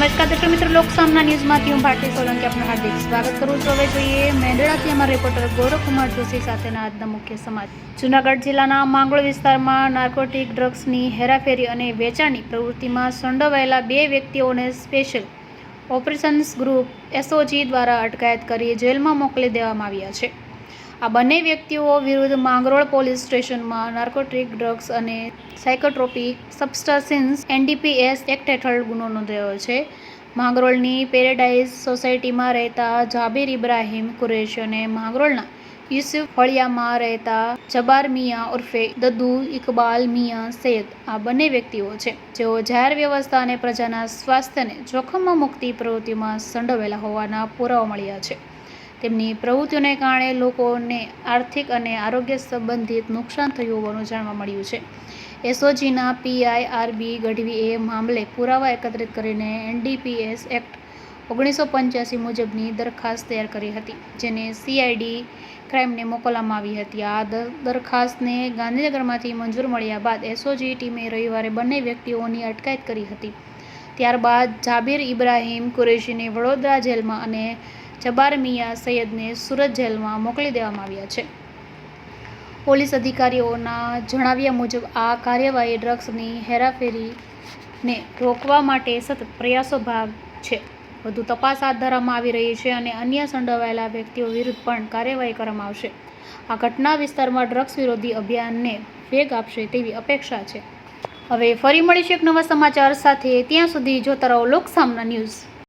નમસ્કાર, દર્શક મિત્રો, લોકસામના ન્યૂઝમાંથી હું ભારતી સોલંકી આપનું હાર્દિક સ્વાગત કરું છું. હવે જોઈએ મેંદડાથી અમારા રિપોર્ટર ગૌરવકુમાર જોશી સાથેના આજના મુખ્ય સમાજ જૂનાગઢ જિલ્લાના માંગળ વિસ્તારમાં નાર્કોટિક ડ્રગ્સની હેરાફેરી અને વેચાણની પ્રવૃત્તિમાં સંડોવાયેલા બે વ્યક્તિઓને સ્પેશિયલ ઓપરેશન્સ ગ્રુપ એસઓજી દ્વારા અટકાયત કરી જેલમાં મોકલી દેવામાં આવ્યા છે. આ બંને વ્યક્તિઓ વિરુદ્ધ માંગરોળ પોલીસ સ્ટેશનમાં નાર્કોટિક ડ્રગ્સ અને સાયકોટ્રોપિક સબસ્ટન્સિન્સ એનડીપીએસ એક્ટ હેઠળ ગુનો નોંધાયો છે. માંગરોળની પેરેડાઇઝ સોસાયટીમાં રહેતા જાબીર ઇબ્રાહિમ કુરેશી અને માંગરોળના યુસુફ ફળિયામાં રહેતા જબાર મિયા ઉર્ફે દદ્દુ ઇકબાલ મિયા સૈયદ આ બંને વ્યક્તિઓ છે. જેઓ જાહેર વ્યવસ્થા અને પ્રજાના સ્વાસ્થ્યને જોખમમાં મુક્તિ પ્રવૃત્તિમાં સંડોવેલા હોવાના પુરાવા મળ્યા છે. તેમની પ્રવૃત્તિઓને કારણે લોકોને આર્થિક અને આરોગ્ય સંબંધિત નુકસાન થયું હોવાનું જાણવા મળ્યું છે. એસઓજીના પીઆઈ આરબી ગઢવીએ મામલે પુરાવા એકત્રિત કરીને એનડીપીએસ એક્ટ ઓગણીસો પંચ્યાસી મુજબની દરખાસ્ત તૈયાર કરી હતી, જેને સીઆઈડી ક્રાઇમને મોકલવામાં આવી હતી. આ દર- દરખાસ્તને ગાંધીનગરમાંથી મંજૂર મળ્યા બાદ એસઓજી ટીમે રવિવારે બંને વ્યક્તિઓની અટકાયત કરી હતી. ત્યારબાદ જાબીર ઇબ્રાહીમ કુરેશીને વડોદરા જેલમાં અને જબાર મિયા સૈયદને સુરત જેલમાં મોકલી દેવામાં આવ્યા છે. પોલીસ અધિકારીઓના જણાવ્યા મુજબ, આ કાર્યવાહી ડ્રગ્સની હેરાફેરીને રોકવા માટે સતત પ્રયાસો ભાગ છે. વધુ તપાસ હાથ ધરવામાં આવી રહી છે અને અન્ય સંડોવાયેલા વ્યક્તિઓ વિરુદ્ધ પણ કાર્યવાહી કરવામાં આવશે. આ ઘટના વિસ્તારમાં ડ્રગ્સ વિરોધી અભિયાનને વેગ આપશે તેવી અપેક્ષા છે. હવે ફરી મળીશું એક નવા સમાચાર સાથે. ત્યાં સુધી જોતા રહો લોકસામના ન્યૂઝ.